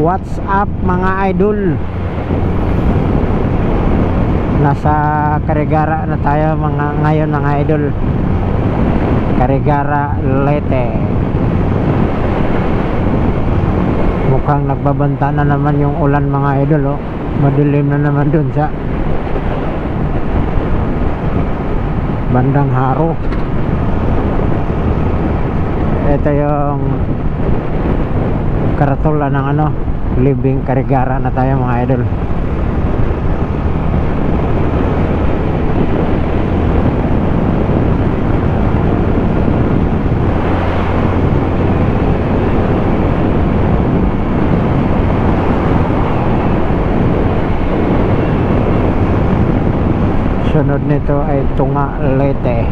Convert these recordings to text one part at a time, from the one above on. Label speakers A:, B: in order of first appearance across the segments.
A: What's up mga idol? Nasa Karigara na tayo mga ngayon mga idol. Karigara Leyte. Mukhang nagbabanta na naman yung ulan mga idol oh. Madilim na naman dun sa bandang haro. Ito yung karatula ng ano living karigara na tayo mga idol. Sunod nito ay Tunga Leyte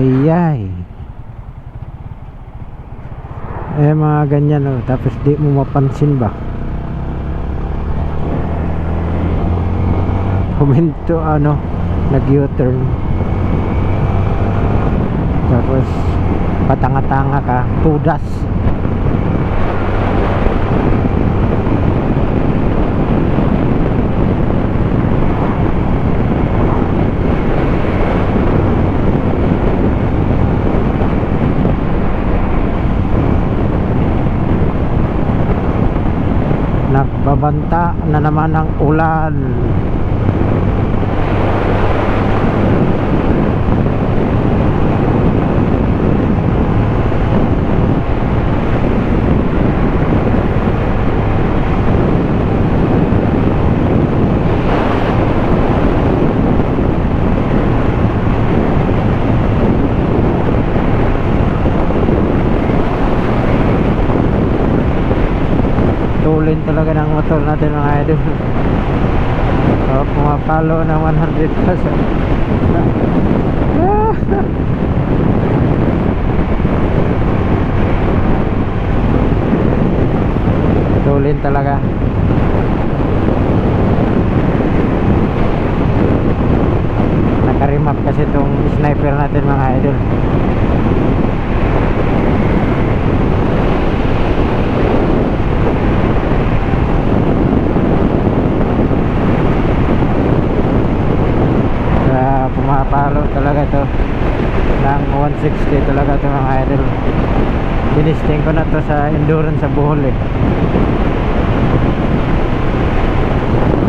A: Ayay. Eh mga ganyan oh. Tapos di mo mapansin ba? Huminto ano, nag U-turn. Tapos patanga-tanga ka, tudas. Nagbabanta na naman ang ulan. Tulin talaga ng motor natin mga idol. Oh, pumapalo ng 100 pesos tulin talaga. Nakarimap kasi itong sniper natin mga idol Kaya pumapalo talaga to. Ng 160 talaga to mga idol. Binisting ko na to sa endurance sa Bohol eh.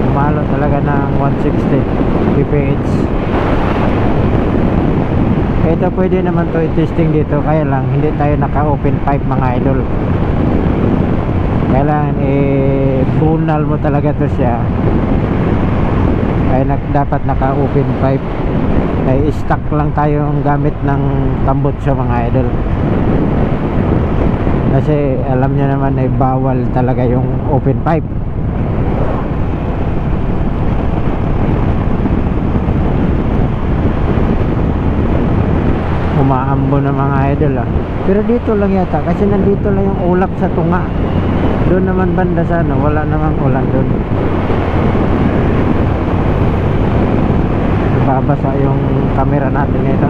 A: Pumalo talaga ng 160 pph ito pwede naman to i-testing dito. Kaya lang hindi tayo naka open pipe mga idol. Kailangan bunal mo talaga to siya. Ay dapat naka open pipe ay stock lang tayo ang gamit ng tambutso mga idol. Kasi alam nyo naman ay bawal talaga yung open pipe. Umaambo na mga idol ah. Pero dito lang yata kasi nandito lang yung ulap sa tunga. Doon naman banda sa ano wala namang ulan doon babasa yung camera natin nito